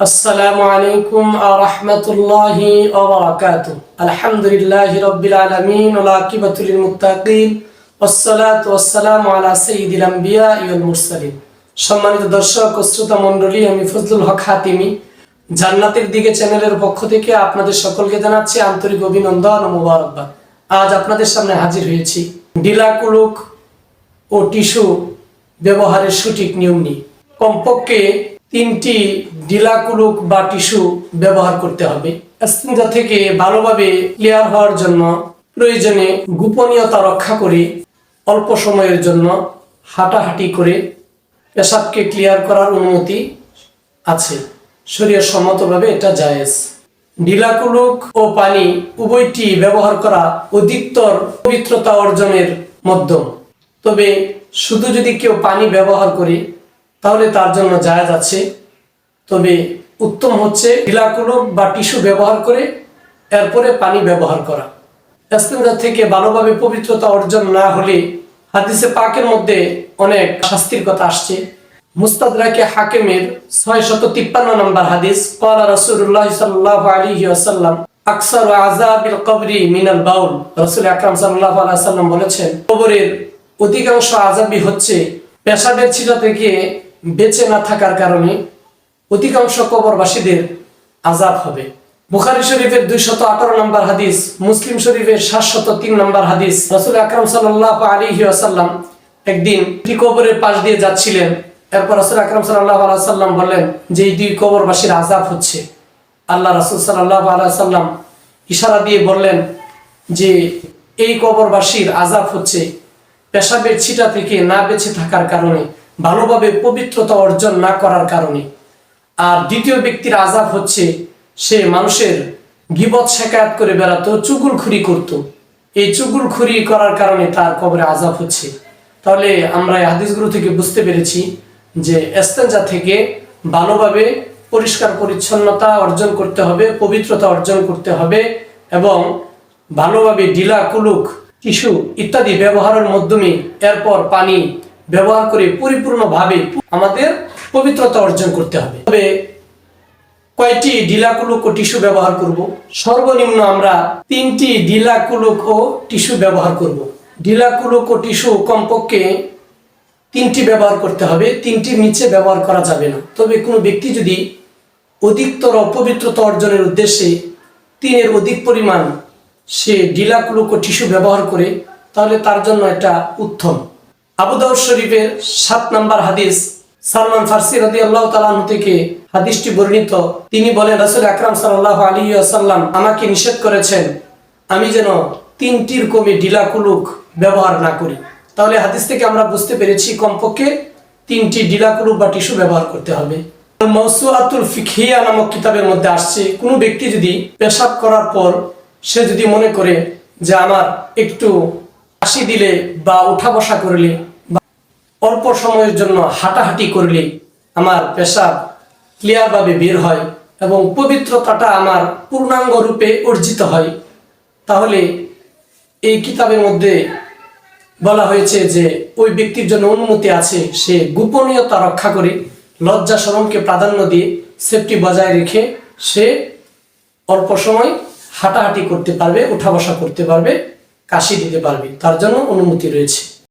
আসসালামু আলাইকুম আরহামতুল্লাহি ওবরাকাতু আলহামদুলিল্লাহ রব্বিল আলমিন ওলাকিবাতুল মুতাকিম ওসলাত ওসালাম আলা সঈদুল আম্বিয়া ইউল মুরসালিন। সম্মানিত দর্শক ও শ্রোতা মণ্ডলী, আমি ফজলুল হক হাতিমি। জান্নাতের দিকে চ্যানেলের পক্ষ থেকে আপনাদের সকলকে জানাচ্ছি আন্তরিক অভিনন্দন ও মুবারকবাদ। আজ আপনাদের সামনে হাজির হয়েছি ডিলাকুলুক ও টিস্যু ব্যবহারের সঠিক নিয়ম নিয়ে। কমপক্ষে তিনটি ডিলাকুলুক বা টিস্যু ব্যবহার করতে হবে। স্তিনজা থেকে ভালোভাবে ক্লিয়ার হওয়ার জন্য প্রয়োজনে গোপনীয়তা রক্ষা করে অল্প সময়ের জন্য হাঁটাহাঁটি করে পেশাবকে ক্লিয়ার করার অনুমতি আছে। শরীর সম্মতভাবে এটা জায়েজ। ডিলাকুলুক ও পানি উভয়টি ব্যবহার করা অধিকতর পবিত্রতা অর্জনের মাধ্যম। তবে শুধু যদি কেউ পানি ব্যবহার করে তাহলে তার জন্য জায়জ আছে। তবে উত্তম হচ্ছে ঢিলাকুলম বা টিস্যু ব্যবহার করে, এরপরে পানি ব্যবহার করা। ইস্তেঞ্জা থেকে ভালোভাবে পবিত্রতা অর্জন না হলে হাদিসে পাকের মধ্যে অনেক শাস্তির কথা আসছে। মুস্তাদাকে হাকিমের ছয় শত তিপ্পান্ন নম্বর হাদিস কলা রসুল্লাহ সাল্লাহ আলী আসাল্লাম আকসার আজাবিল কবরি মিনাল বাউল। রসুল আকরাম সাল্লাহ আলাইসাল্লাম বলেছেন, কবরের অধিকাংশ আজাবি হচ্ছে পেশাবের ছিটা থেকে বেঁচে না থাকার কারণে অধিকাংশ কবরবাসীদের আযাব হবে। বুখারি শরীফের দুইশত আঠারো নম্বর হাদিস, মুসলিম শরীফের সাতশত তিন নম্বর হাদিস। রাসূল আকরাম সাল্লাল্লাহু আলী ওয়াসাল্লাম একদিন একটি কবরের পাশ দিয়ে যাচ্ছিলেন। এরপর রাসূল আকরাম সাল্লাল্লাহু আলাইহি সাল্লাম বললেন যে, এই দুই কবরবাসীর আযাব হচ্ছে। আল্লাহ রাসূল সাল্লাল্লাহু আলাইহি সাল্লাম ইশারা দিয়ে বললেন যে, এই কবরবাসীর আযাব হচ্ছে পেশাবের ছিটা থেকে না বেঁচে থাকার কারণে। ভালোভাবে পবিত্রতা অর্জন না করার কারণে। আর দ্বিতীয় ব্যক্তির আজাব হচ্ছে, সে মানুষের গিবত শেখায়াত করে বেড়াতো, চুগুলখুরি করত। এই চুগুলখুরি করার কারণে তার কবরে আজাব হচ্ছে। তাহলে আমরা এই হাদিসগুলো থেকে বুঝতে পেরেছি যে এস্তেঞ্জা থেকে ভালোভাবে পরিষ্কার পরিচ্ছন্নতা অর্জন করতে হবে, পবিত্রতা অর্জন করতে হবে এবং ভালোভাবে ডিলা কুলুক টিস্যু ইত্যাদি ব্যবহারের মাধ্যমে এরপর পানি ব্যবহার করে পরিপূর্ণভাবে আমাদের পবিত্রতা অর্জন করতে হবে। তবে কয়টি ডিলাকুলুক ও টিস্যু ব্যবহার করব? সর্বনিম্ন আমরা তিনটি ডিলাকুলুক ও টিস্যু ব্যবহার করব। ডিলাকুলুক ও টিস্যু কমপক্ষে তিনটি ব্যবহার করতে হবে, তিনটির নিচে ব্যবহার করা যাবে না। তবে কোনো ব্যক্তি যদি অধিকতর অপবিত্রতা অর্জনের উদ্দেশ্যে তিনের অধিক পরিমাণ সে ডিলাকুলুক ও টিস্যু ব্যবহার করে, তাহলে তার জন্য এটা উত্তম। আবু দাউদ শরীফের সাত নাম্বার হাদিস সালমান ফার্সি রাদি আল্লাহ তালাহ থেকে হাদিসটি বর্ণিত। তিনি বলেন, রাসুল আকরাম সাল্লাহ আলী আসাল্লাম আমাকে নিষেধ করেছেন, আমি যেন তিনটির কমে ডিলাকুলুক ব্যবহার না করি। তাহলে হাদিস থেকে আমরা বুঝতে পেরেছি কমপক্ষে তিনটি ডিলাকুলুক বা টিস্যু ব্যবহার করতে হবে। মৌসুয়াতুল ফিখিয়া নামক কিতাবের মধ্যে আসছে, কোনো ব্যক্তি যদি পেশাব করার পর সে যদি মনে করে যে আমার একটু হাসি দিলে বা উঠা বসা করলে অল্প সময়ের জন্য হাঁটাহাঁটি করলে আমার পেশাব ক্লিয়ারভাবে বের হয় এবং পবিত্রতাটা আমার পূর্ণাঙ্গ রূপে অর্জিত হয়। তাহলে এই কিতাবের মধ্যে বলা হয়েছে যে, ওই ব্যক্তির জন্য অনুমতি আছে, সে গোপনীয়তা রক্ষা করে, লজ্জা শরমকে প্রাধান্য দিয়ে সেফটি বজায় রেখে সে অল্প সময় হাঁটাহাঁটি করতে পারবে উঠা বসা করতে পারবে, কাশি দিতে পারবে। তার জন্য অনুমতি রয়েছে।